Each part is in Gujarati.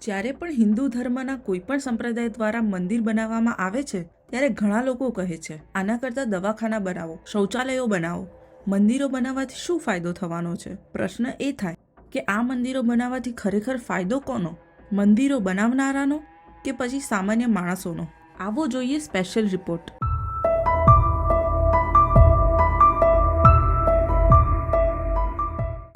જ્યારે પણ હિન્દુ ધર્મના કોઈ પણ સંપ્રદાય દ્વારા મંદિર બનાવવામાં આવે છે, ત્યારે ઘણા લોકો કહે છે, આના કરતાં દવાખાના બનાવો, શૌચાલયો બનાવો. મંદિરો બનાવવાથી શું ફાયદો થવાનો છે? પ્રશ્ન એ થાય કે આ મંદિરો બનાવવાથી ખરેખર ફાયદો કોનો? મંદિરો બનાવનારાનો કે પછી સામાન્ય માણસોનો? આવો જોઈએ સ્પેશિયલ રિપોર્ટ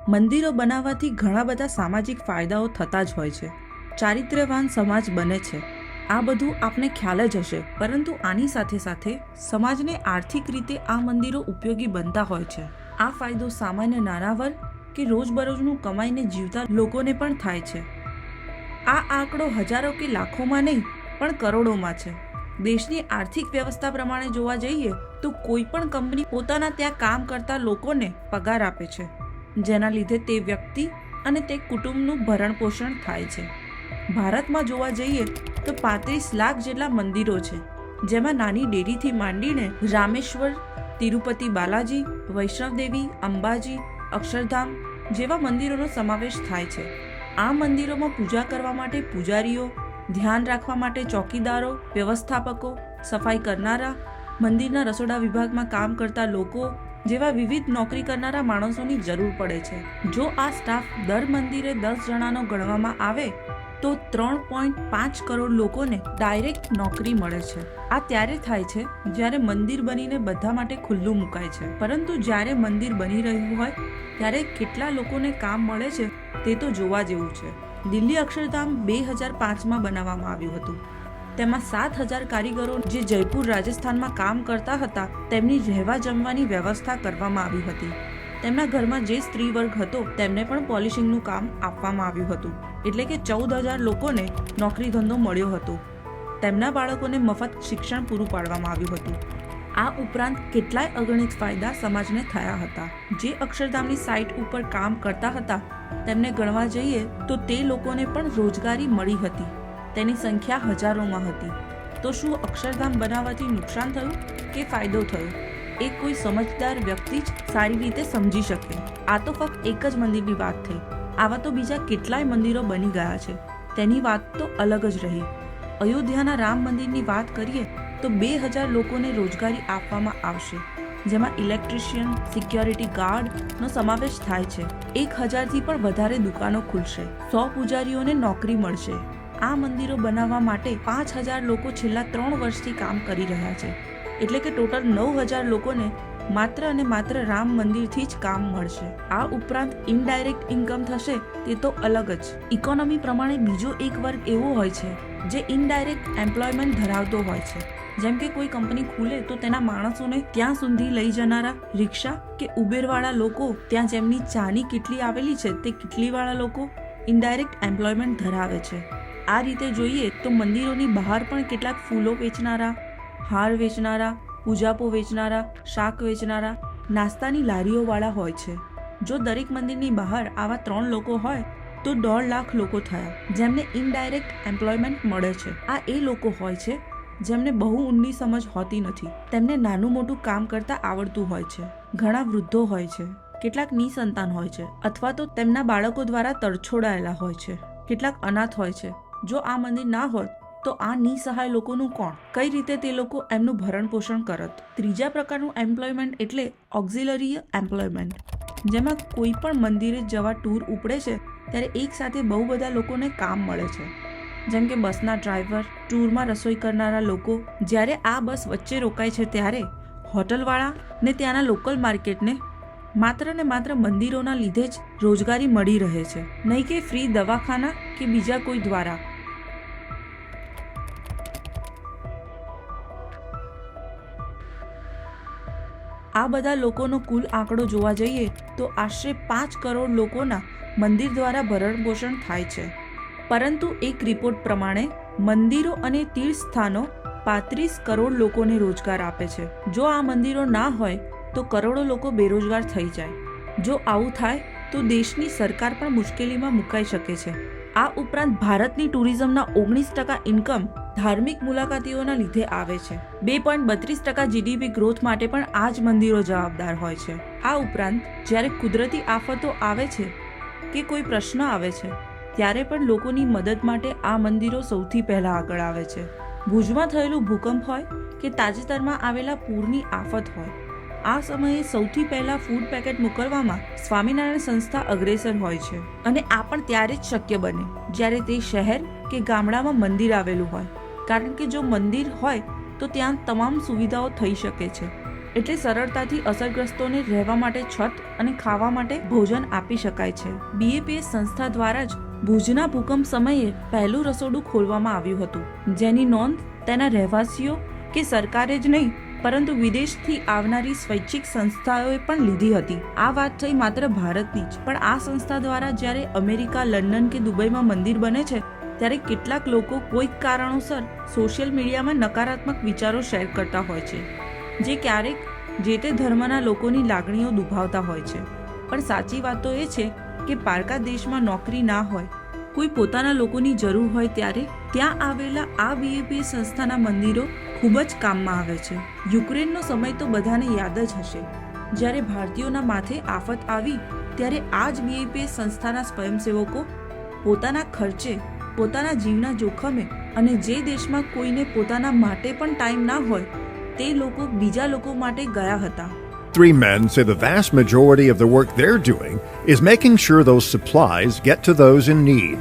મંદિરો બનાવવાથી ઘણા બધા સામાજિક ફાયદાઓ થતા જ હોય છે. ચારિત્ર્યવાન સમાજ બને છે. આ બધું આપને ખ્યાલ જ હશે, પરંતુ આની સાથે સાથે સમાજને આર્થિક રીતે આ મંદિરો ઉપયોગી બનતા હોય છે. આ ફાયદો સામાન્ય નાણાવર કે રોજબરોજનું કમાઈને જીવતા લોકોને પણ થાય છે. આ આંકડો હજારો કે લાખોમાં નહીં, પણ કરોડોમાં છે. દેશની આર્થિક વ્યવસ્થા પ્રમાણે જોવા જઈએ, તો કોઈ પણ કંપની પોતાના ત્યાં કામ કરતા લોકોને પગાર આપે છે. જેના લીધે તે વ્યક્તિ અને તે કુટુંબનું ભરણપોષણ થાય છે. ભારતમાં જોવા જઈએ તો પાંત્રીસ લાખ જેટલા મંદિરો છે, જેમાં નાની ડેરીથી માંડીને રામેશ્વર, તિરુપતિ બાલાજી, વૈષ્ણવદેવી, અંબાજી, અક્ષરધામ જેવા મંદિરોનો સમાવેશ થાય છે. આ મંદિરોમાં પૂજા કરવા માટે પૂજારીઓ, ધ્યાન રાખવા માટે ચોકીદારો, વ્યવસ્થાપકો, સફાઈ કરનારા, મંદિરના રસોડા વિભાગમાં કામ કરતા લોકો જેવા વિવિધ નોકરી કરનારા માણસોની જરૂર પડે છે. જો આ સ્ટાફ દર મંદિરે દસ જણાનો ગણવામાં આવે તો ત્રણ પોઈન્ટ પાંચ કરોડ લોકોને ડાયરેક્ટ નોકરી મળે છે. આ ત્યારે થાય છે જ્યારે મંદિર બનીને બધા માટે ખુલ્લું મુકાય છે. પરંતુ જ્યારે મંદિર બની રહ્યું હોય, ત્યારે કેટલા લોકોને કામ મળે છે તે તો જોવા જેવું છે. દિલ્હી અક્ષરધામ બે હજાર પાંચમાં બનાવવામાં આવ્યું હતું. તેમાં સાત હજાર કારીગરો જે જયપુર રાજસ્થાનમાં કામ કરતા હતા, તેમની રહેવા જમવાની વ્યવસ્થા કરવામાં આવી હતી. તેમના ઘરમાં જે સ્ત્રી વર્ગ હતો, તેમને પણ પોલિશિંગનું કામ આપવામાં આવ્યું હતું. એટલે કે ચૌદ હજાર લોકોને નોકરી ધંધો મળ્યો હતો. તેમના બાળકોને મફત શિક્ષણ પૂરું પાડવામાં આવ્યું હતું. આ ઉપરાંત કેટલાય અગણિત ફાયદા સમાજને થયા હતા. જે અક્ષરધામની સાઇટ ઉપર કામ કરતા હતા, તેમને ગણવા જઈએ તો તે લોકોને પણ રોજગારી મળી હતી. તેની સંખ્યા હજારોમાં હતી. તો શું અક્ષરધામ બનાવવાથી નુકસાન થયું કે ફાયદો થયો? એ કોઈ સમજદાર વ્યક્તિ જ સારી રીતે સમજી શકે. આ તો ફક્ત એક જ મંદિરની વાત થઈ. આવા તો બીજા કેટલાય મંદિરો બની ગયા છે. તેની વાત તો અલગ જ રહી. અયોધ્યાના રામ મંદિરની વાત કરીએ તો બે હજાર લોકોને રોજગારી આપવામાં આવશે, જેમાં ઇલેક્ટ્રિશિયન, સિક્યોરિટી ગાર્ડનો સમાવેશ થાય છે. એક હજારથી પણ વધારે દુકાનો ખુલશે. સો પૂજારીઓને નોકરી મળશે. આ મંદિરો બનાવવા માટે પાંચ હજાર લોકો છેલ્લા ત્રણ વર્ષથી કામ કરી રહ્યા છે. એટલે કે ટોટલ નવ હજાર લોકોને માત્ર અને માત્ર રામ મંદિરથી જ કામ મળશે. આ ઉપરાંત ઇનડાયરેક્ટ ઇન્કમ થશે તે તો અલગ જ. ઇકોનોમી પ્રમાણે બીજો એક વર્ગ એવો હોય છે, જે ઇનડાયરેક્ટ એમ્પ્લોયમેન્ટ ધરાવતો હોય છે. જેમ કે કોઈ કંપની ખુલે તો તેના માણસોને ત્યાં સુધી લઈ જનારા, રિક્ષા કે ઉબેરવાળા લોકો, ત્યાં જેમની ચાની કેટલી આવેલી છે તે કેટલીવાળા લોકો ઇનડાયરેક્ટ એમ્પ્લોયમેન્ટ ધરાવે છે. આ રીતે જોઈએ તો મંદિરોની બહાર પણ કેટલાક ફૂલો વેચનારા હાર વેચનારા, પૂજાપો વેચનારા, શાક વેચનારા, નાસ્તાની લારીઓવાળા હોય છે. જો દરેક મંદિરની બહાર આવા ત્રણ લોકો હોય, તો દોઢ લાખ લોકો થયા, જેમને ઇનડાયરેક્ટ એમ્પ્લોયમેન્ટ મળે છે. આ એ લોકો હોય છે, જેમને બહુ ઊંડી સમજ હોતી નથી. તેમને નાનું મોટું કામ કરતા આવડતું હોય છે. ઘણા વૃદ્ધો હોય છે, કેટલાક નિસંતાન હોય છે, અથવા તો તેમના બાળકો દ્વારા તરછોડાયેલા હોય છે. કેટલાક અનાથ હોય છે. જો આ મંદિર ના હોત તો આ નિસહાય લોકોનું કોણ? કઈ રીતે તે લોકો એમનું ભરણ પોષણ કરત? ત્રીજા પ્રકારનું એમ્પ્લોયમેન્ટ એટલે ઓક્ઝિલરી એમ્પ્લોયમેન્ટ જેમાં કોઈ પણ મંદિરે જવા ટૂર ઉપડે છે, ત્યારે એકસાથે બહુ બધા લોકોને કામ મળે છે. જેમ કે બસના ડ્રાઈવર ટૂરમાં રસોઈ કરનારા લોકો, જ્યારે આ બસ વચ્ચે રોકાય છે ત્યારે હોટલવાળા ને ત્યાંના લોકલ માર્કેટને માત્ર ને માત્ર મંદિરોના લીધે જ રોજગારી મળી રહે છે. નહીં કે ફ્રી દવાખાના કે બીજા કોઈ દ્વારા. આ બધા લોકોનો કુલ આંકડો જોવા જઈએ તો આશરે પાંચ કરોડ લોકોના મંદિર દ્વારા ભરણ પોષણ થાય છે. પરંતુ એક રિપોર્ટ પ્રમાણે મંદિરો અને તીર્થ સ્થાનો પાંત્રીસ કરોડ લોકોને રોજગાર આપે છે. જો આ મંદિરો ના હોય તો કરોડો લોકો બેરોજગાર થઈ જાય. જો આવું થાય તો દેશની સરકાર પણ મુશ્કેલીમાં મુકાઈ શકે છે. આ ઉપરાંત ભારતની ટુરિઝમના ઓગણીસ ટકા ઇન્કમ ધાર્મિક મુલાકાતીઓના લીધે આવે છે. બે પોઈન્ટ બત્રીસ ટકા જીડીપી ગ્રોથ માટે પણ આ જ મંદિરો જવાબદાર હોય છે. આ ઉપરાંત, જ્યારે કુદરતી આફતો આવે છે કે કોઈ પ્રશ્ન આવે છે, ત્યારે પણ લોકોની મદદ માટે આ મંદિરો સૌથી પહેલા આગળ આવે છે. ભુજમાં થયેલું ભૂકંપ હોય કે તાજેતરમાં આવેલા પૂરની આફત હોય આ સમયે સૌથી પહેલા ફૂડ પેકેટ મોકલવામાં સ્વામિનારાયણ સંસ્થા અગ્રેસર હોય છે અને આ પણ ત્યારે જ શક્ય બને, જ્યારે તે શહેર કે ગામડામાં મંદિર આવેલું હોય. કારણ કે જો મંદિર હોય, તો ત્યાં તમામ સુવિધાઓ થઈ શકે છે. એટલે સરળતાથી અસરગ્રસ્તોને રહેવા માટે છત અને ખાવા માટે ભોજન આપી શકાય છે. બીએપીએસ સંસ્થા દ્વારા જ ભુજના ભૂકંપ સમયે પહેલું રસોડું ખોલવામાં આવ્યું હતું. જેની નોંધ તેના રહેવાસીઓ કે સરકારે જ નહીં પરંતુ વિદેશથી આવનારી સ્વૈચ્છિક સંસ્થાઓએ પણ લીધી હતી. આ વાત થઈ માત્ર ભારતની જ. પણ આ સંસ્થા દ્વારા જ્યારે અમેરિકા, લંડન કે દુબઈમાં મંદિર બને છે, ત્યારે કેટલાક લોકો કોઈક કારણોસર સોશિયલ મીડિયામાં નકારાત્મક વિચારો શેર કરતા હોય છે, જે ક્યારેક જે તે ધર્મના લોકોની લાગણીઓ દુભાવતા હોય છે. પણ સાચી વાત તો એ છે કે પારકા દેશમાં નોકરી ના હોય, કોઈ પોતાના લોકોની જરૂર હોય ત્યારે ત્યાં આવેલા આ બીએપી સંસ્થાના મંદિરો ખૂબ જ કામમાં આવે છે. યુક્રેનનો સમય તો બધાને યાદ જ હશે. જ્યારે ભારતીયોના માથે આફત આવી ત્યારે આ જ બીઆઈપીએસ સંસ્થાના સ્વયંસેવકો પોતાના ખર્ચે પોતાના જીવના જોખમે અને જે દેશમાં કોઈને પોતાના માટે પણ ટાઈમ ના હોય તે લોકો બીજા લોકો માટે ગયા હતા. Three men say the vast majority of the work they're doing is making sure those supplies get to those in need.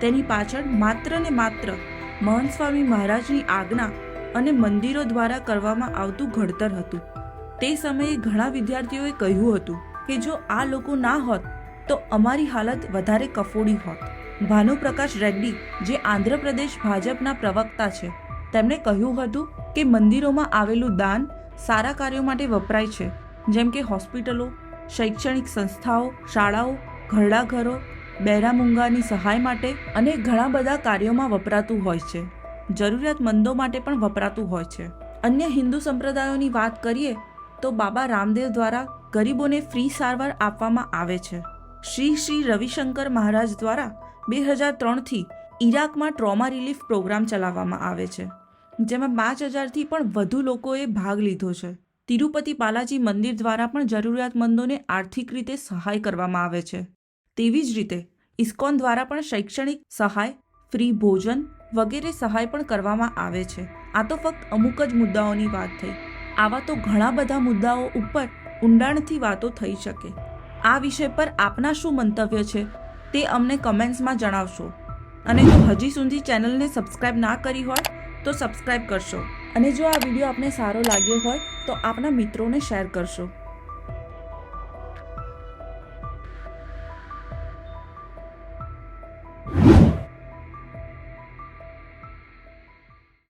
તેની પાછળ માત્ર ને માત્ર મહંત સ્વામી મહારાજની આજ્ઞા અને મંદિરો દ્વારા કરવામાં આવતું ઘડતર હતું. તે સમયે ઘણા વિદ્યાર્થીઓએ કહ્યું હતું કે જો આ લોકો ના હોત, તો અમારી હાલત વધારે કફોડી હોત. ભાનુપ્રકાશ રેડ્ડી, જે આંધ્રપ્રદેશ ભાજપના પ્રવક્તા છે, તેમણે કહ્યું હતું કે મંદિરોમાં આવેલું દાન સારા કાર્યો માટે વપરાય છે, જેમ કે હોસ્પિટલો, શૈક્ષણિક સંસ્થાઓ, શાળાઓ, ઘરડાઘરો ઘરો મૂંગાની સહાય માટે અને ઘણા બધા કાર્યોમાં વપરાતું હોય છે. જરૂરિયાતમંદો માટે પણ વપરાતું હોય છે. અન્ય હિન્દુ સંપ્રદાયોની વાત કરીએ, તો બાબા રામદેવ દ્વારા ગરીબોને ફ્રી સારવાર આપવામાં આવે છે. શ્રી શ્રી રવિશંકર મહારાજ દ્વારા બે હજાર ત્રણથી ઈરાકમાં ટ્રોમા રિલીફ પ્રોગ્રામ ચલાવવામાં આવે છે, જેમાં પાંચ હજારથી પણ વધુ લોકોએ ભાગ લીધો છે. તિરુપતિ બાલાજી મંદિર દ્વારા પણ જરૂરિયાતમંદોને આર્થિક રીતે સહાય કરવામાં આવે છે. તેવી જ રીતે, ઇસ્કોન દ્વારા પણ શૈક્ષણિક સહાય, ફ્રી ભોજન વગેરે સહાય પણ કરવામાં આવે છે. આ તો ફક્ત અમુક જ મુદ્દાઓની વાત થઈ. આવા તો ઘણા બધા મુદ્દાઓ ઉપર ઊંડાણથી વાતો થઈ શકે. આ વિષય પર આપના શું મંતવ્ય છે તે અમને કમેન્ટ્સમાં જણાવશો. અને જો હજી સુધી ચેનલને સબસ્ક્રાઇબ ના કરી હોય, તો સબસ્ક્રાઇબ કરશો. અને જો આ વીડિયો આપને સારો લાગ્યો હોય, તો આપના મિત્રોને શેર કરશો.